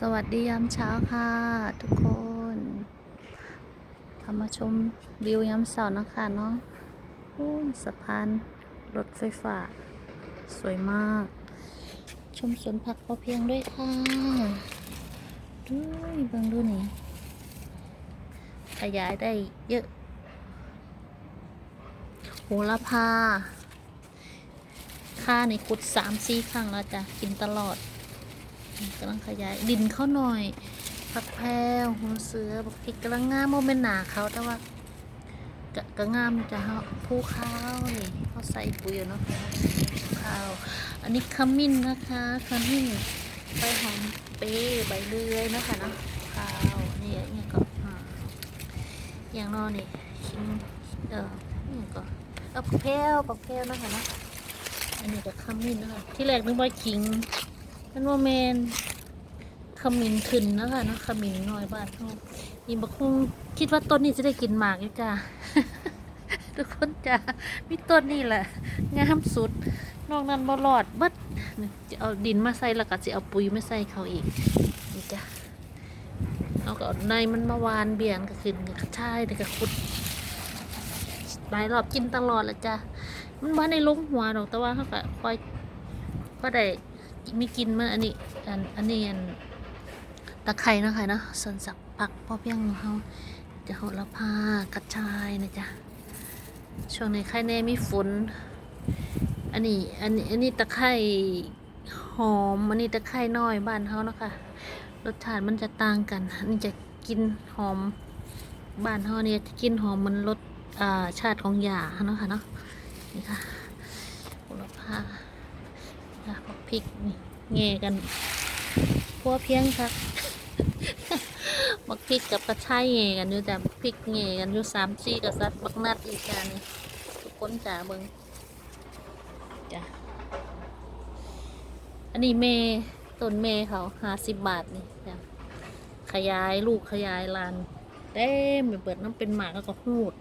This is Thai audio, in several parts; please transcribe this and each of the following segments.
สวัสดียามเช้าค่ะทุกคนทำมาชมวิวยามเสาร์นะคะเนาะโอ้ยสะพานรถไฟฟ้า สวยมาก ชมสวนผักพอเพียงด้วยค่ะด้วยเบิ่งดูนี่ขยายได้เยอะ โหระพาค่าในขุดสามสี่ครั้งแล้วจ้ะ กินตลอด กำลังขยายดินเข้าหน่อยผักแพรวหัวเสือบักพริกกำลังงามโมเป็นหนาเขาแต่ว่าก็ก็งามจะเขาผู้ข้าวนี่เขาใส่ปุ๋ยอะเนาะข้าว อันนี้ขมิ้นนะคะขมิ้นใบหอมเป้ใบเลื่อยนะคะเนาะข้าวนี่อย่างก็อืมอย่างนอนี่ขิงเออนี่ก็เอาผักแพรวผักแพรวนะคะเนาะอันนี้ก็ขมิ้นนะคะที่แรกนึกว่าขิง มันว่าแมนขมิ้นขึ้นนะคะเนาะขมิ้นน้อยบ้านเขานี่บักคงคิดว่าต้นนี้จะได้กินหมากอยู่จ้าทุกคนจ้ามีต้นนี่แหละงามสุด นอกนั้นบ่รอดบิดจะเอาดินมาใส่แล้วก็จะเอาปุ๋ยมาใส่เขาอีกนี่จ้ะเอาก็ในมันมาวานเบี่ยงก็ขึ้นก็ใช่แต่ก็ขุดหลายรอบกินตลอดแหละจ้ะมันว่าในลุงหัวดอกแต่ว่าเขาก็คอยก็ได้ มีกินมันอันนี้ อันอันนี้อันตะไคร้นะคะเนาะส่วนสับผักพอเพียงของเขาจะโหระพากระชายนะจ๊ะช่วงในไข่แน่มีฝนอันนี้อันนี้อันนี้ตะไคร้หอมอันนี้ตะไคร้น้อยบ้านเขานะคะรสชาติมันจะต่างกันอันนี้จะกินหอมบ้านเขาเนี่ยจะกินหอมมันรสอ่าชาติของหยาเนาะค่ะเนาะนี่ค่ะโหระพาค่ะบักพริกนี่ แง่กันพัวเพียงครับบักพริกกับกระชายแง่กันอยู่แต่บักพริกแง่กันอยู่สามสี่กับซัดบักนัดอีกจานนี่ทุกคนจ๋าเบิงจ้ะอันนี้เมต้นเมเขาห้าสิบบาทนี่จ้ะขยายลูกขยายลานเต็มไปเปิดน้ำเป็นหมากแล้วก็หูด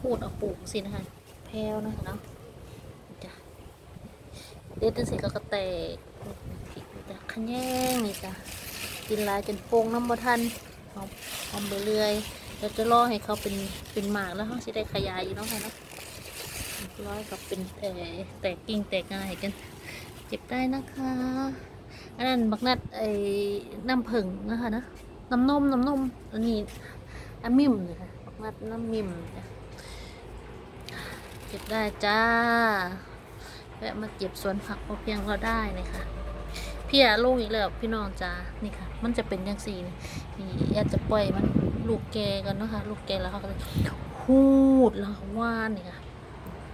หูดเอาปลูกสินะคะแพรวนะคะเนาะจ้ะเด็ดจังสิก็กระแตก พริกนี่จ้ะขะแยงนี่จ้ะกินลายจนโป่งน้ำบ่ทันหอมหอมไปเรื่อยเราจะรอให้เขาเป็นเป็นหมากแล้วเขาสิได้ขยายอยู่เนาะค่ะเนาะร้อยกับเป็นเอ่แตกกิ่งแตกง่ายกันเจ็บได้นะคะ อันนั้นบักนัดไอ้น้ำผึ้งนะคะนะน้ำนมน้ำนมอันนี้อันมิมเลยค่ะบักนัดน้ำมิมจ้ะเจ็บได้จ้า แวะมาเก็บสวนผักพอเพียงเราได้เลยค่ะพี่อะลูกอีกแล้วพี่น้องจ้านี่ค่ะ มันจะเป็นยังสี่นี่นี่แอดจะปล่อยมันลูกแกกันเนาะคะลูกแกแล้วเขาก็จะหูดแล้วว่านนี่ค่ะ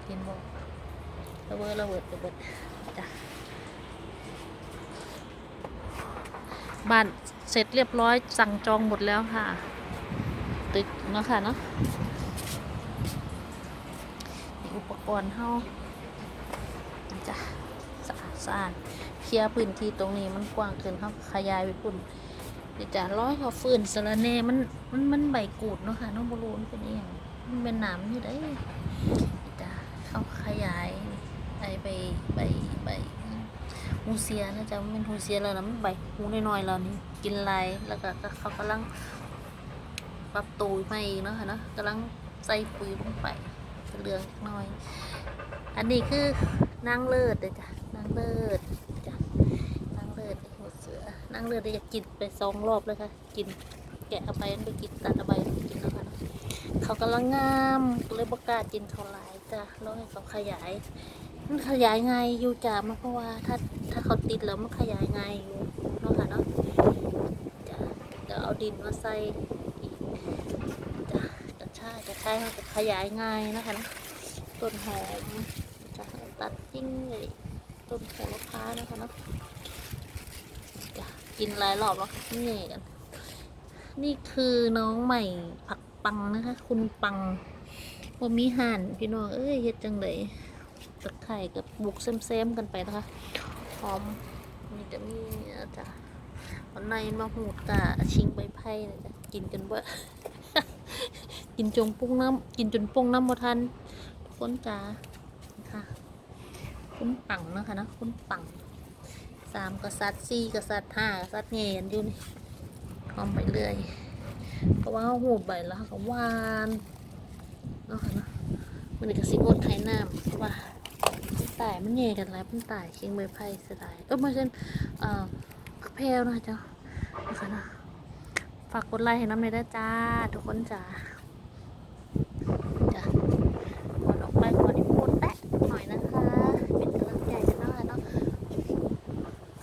เห็นบอกระเบิดระเบิดระเบิดจ้ะบ้านเสร็จเรียบร้อยสั่งจองหมดแล้วค่ะ ตึกเนาะค่ะเนาะอุปกรณ์เฮา สะอาดเคลียร์พื้นที่ตรงนี้มันกว้างขึ้นเขาขยายไปพุ่นเดี๋ยวจะร้อยเขาฟืนสะระแหน่มันมันมันใบกูดเนาะค่ะน้องบอลูนเป็นอย่างมันเป็นหนามอยู่ได้จะเขาขยายไอใบใบใบฮูเซียนะจ๊ะมันเป็นฮูเซียแล้วนะมันใบหูน้อยๆแล้วนี่กินลายแล้วก็ก็เขากำลังปรับตูใหม่อีกเนาะค่ะเนาะกำลังใส่ปุ๋ยลงไปเหลืองจักหน่อย อันนี้คือนางเลิศเลยจ้ะ เลิศจ้ะนางเลิศหัวเสือนางเลิศจะกินไปสองรอบเลยค่ะ กินแกะเอาไปไปกินตัดเอาไปกินแล้วค่ะเขากำลังงามเลยบกกากินเขาหลายจ้ะแล้วให้เขาขยาย มันขยายไงอยู่จ้ะมันเพราะว่าถ้าถ้าเขาติดแล้วมันขยายไงอยู่เนาะค่ะเนาะจ้ะเดี๋ยวเอาดินมาใส่อีกจ้ะกระชายกระชายเขาจะขยายไงนะคะเนาะต้นหอมจะตัดทิ้งเลย ต้นโหระพานะคะเนาะกินหลายรอบแล้วค่ะนี่กัน นี่คือน้องใหม่ผักปังนะคะ คุณปังว่ามีห่านพี่น้องเอ้ยเฮ็ดจังเลยตะไคร่กับบุกเซมๆกันไปนะคะหอมนี่จะมีอาจ้ะวันในมาหูดกะชิงใบไผ่นะจ๊ะกินจนเบ่กินจงปุ้งน้ำกินจนปุ้งน้ำบ่ทันทุกคนจ้าค่ะ คุณปังนะคะนะคุณปังสามกษัตริย์สี่กษัตริย์ห้ากษัตริย์เงียนอยู่นี่หอมไปเรื่อยเพราะว่าเขาหูบใบแล้วเขาก็หวานเนาะค่ะนะมันก็สิงดไทยน้ำเพราะว่าตายมันเงียกันแล้วมันตายเคียงใบไผ่เสียดายเออไม่ใช่เอ่อผักแพรวนะเจ้านะคะนะฝากกดไลค์ให้น้ำเลยนะจ้า ทุกคนจ้าจ้ะกดออกไปกดอีกพูดแตะหน่อยนะคะ เป็นกำลังใจกันหน่อยเนาะ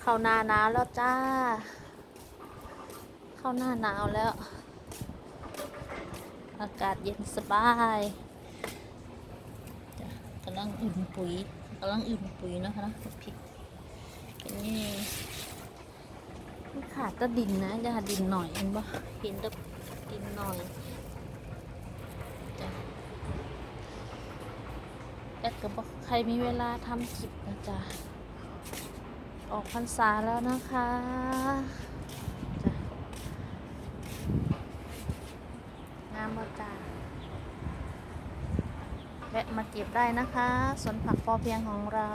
เข้าหน้าหนาวแล้วจ้า เข้าหน้าหนาวแล้ว อากาศเย็นสบายกำลังอุ่นปุ๋ยกำลังอุ่นปุ๋ยนะคะนะพริกนี่ขาดก็ดินนะจะหาดินหน่อยเห็นปะเห็นแต่ดินหน่อยจ้ะแอดก็บอกใครมีเวลาทำคลิปนะจ๊ะ ออกพรรษาแล้วนะคะงามบ่จ้าแวะมาเก็บได้นะคะสวนผักพอเพียงของเรา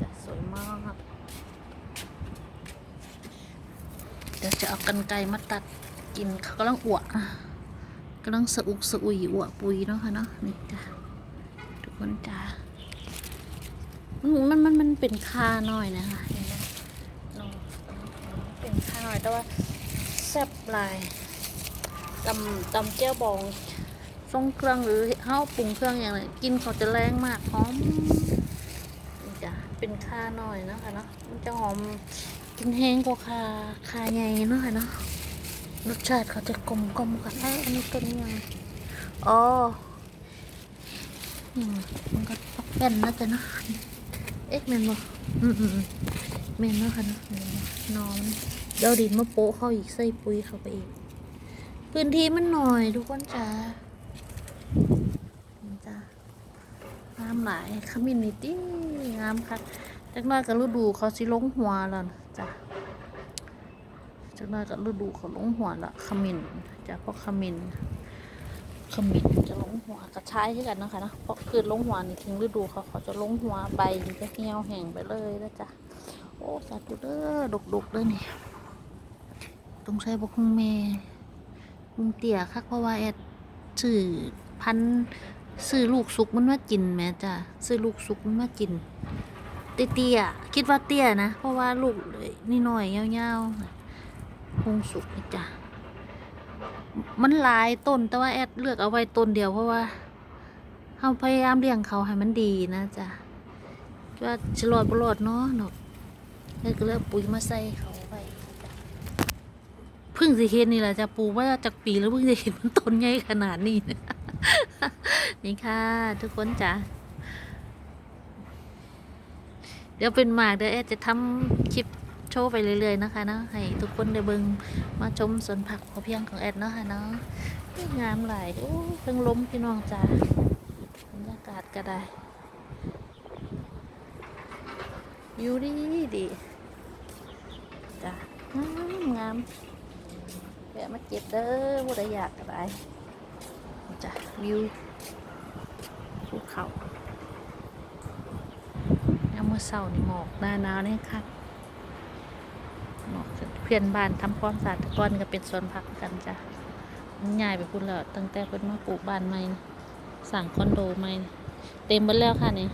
จะสวยมากเดี๋ยวจะเอากันไกรมาตัดกินเขากำลังอวด กำลังสะอุกสะอุยอวดปุยเนาะค่ะเนาะนี่จ้ะทุกคนจ้ามันมันมันเป็นคาหน่อยนะคะเห็นไหมเนาะเป็นคาหน่อยแต่ว่าแซ่บลายตำตำเจ้าบองทรงเครื่องหรือข้าวปรุงเครื่องอย่างไรกินเขาจะแรงมากหอมนิจ้ะเป็นคาหน่อยเนาะคะเนาะมันจะหอมกินแห้งกว่าคาคาใหญ่เนาะค่ะเนาะ รสชาติเขาจะกลมกลมๆกันเอ้ยอันนี้เป็นยังอ๋ออืมมันก็ตอกแป้นนะจ๊ะเนาะเอ๊ะเมนบ่อืมอืมอืมเมนเนาะค่ะเนาะเมนเนาะนอนเดี๋ยวดินมาโปะเข้าอีกใส่ปุ๋ยเข้าไปอีก พื้นที่มันหน่อยทุกคนจ้านี่จ้างามหลายขมิ้นนี่ติงามค่ะจักหน้อยก็ฤดูเขาสิลงหัวแล้วนะจ้ะ จากนั้นก็ฤดูเขาลงหัวละขมิ้นจะเพราะขมิ้นขมิ้นจะลงหัวกระชายที่กันนะคะนะเพราะคือลงหัวนี่ถึงฤดูเขาเขาจะลงหัวใบจะเหี่ยวแห้งไปเลยนะจ๊ะโอ้สาธุเด้อดกดกๆเลยนี่ต้องใช้บกุงเมลุงเตี่ยคักเพราะว่าแอดซื้อพันธุ์ซื้อลูกสุกมันมากินแหม่จ้ะซื้อลูกสุกมันมากินเตี้ยคิดว่าเตี้ยนะ เพราะว่าลูกนี่หน่อยยาวๆค งสุกนี่จ้ะมันหลายต้นแต่ว่าแอดเลือกเอาไว้ต้นเดียวเพราะว่าเราพยายามเลี้ยงเขาให้มันดีนะจ๊ะว่าจะรอดบ่รอดเนาะเนาะแอดก็เลยเอาปุ๋ยมาใส่เขาไว้จ้ะเพิ่งสิเห็นนี่แหละจะปูว่าจากปีแล้วเพิ่งจะเห็นมันต้นใหญ่ขนาดนี้นะนี่ค่ะทุกคนจ้ะเดี๋ยวเป็นหมากเดี๋ยวแอดจะทำคลิป ว์ไปเรื่อยๆนะคะเนาะให้ทุกคนได้เบิงมาชมสวนผักพอเพียงของแอดเนาะค่ะเนาะงามหลายโอ้ยเพิ่งล้มพี่น้องจ้าบรรยากาศก็ได้วิวดีดีจ้างามงามแวะมาเก็บเด้อผู้ใดอยากก็ได้จ้ะวิวภูเขาเมื่อเช้านี่หมอกหน้าหนาวนี่ค่ะ พื่อนบ้านทำความสะอาดก้อนก็เป็นสวนผักกันจ้ะมันใหญ่ไปพุ่นแล้วตั้งแต่เพิ่นมาปลูกบ้านใหม่สั่งคอนโดใหม่เต็มหมดแล้วค่ะนี่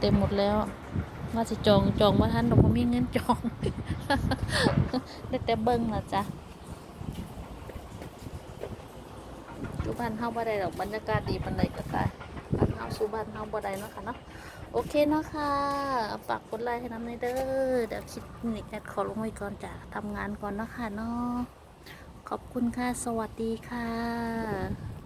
เต็มหมดแล้ว ว่าสิจองจองว่าท่านเราไม่มีเงินจองได้แต่เบิ้งละจ้ะอยู่บ้านเฮาบ่ได้ดอกบรรยากาศดีปานใดก็ตายบ้านเฮาสู่บ้านเฮาบ่ได้เนาะค่ะเนาะ โอเคเนาะค่ะฝากกดไลค์ให้น้ำในเด้อเดี๋ยวคิดนี้แอดขอลงไว้ก่อนจ้ะทำงานก่อนเนาะค่ะเนาะขอบคุณค่ะ สวัสดีค่ะ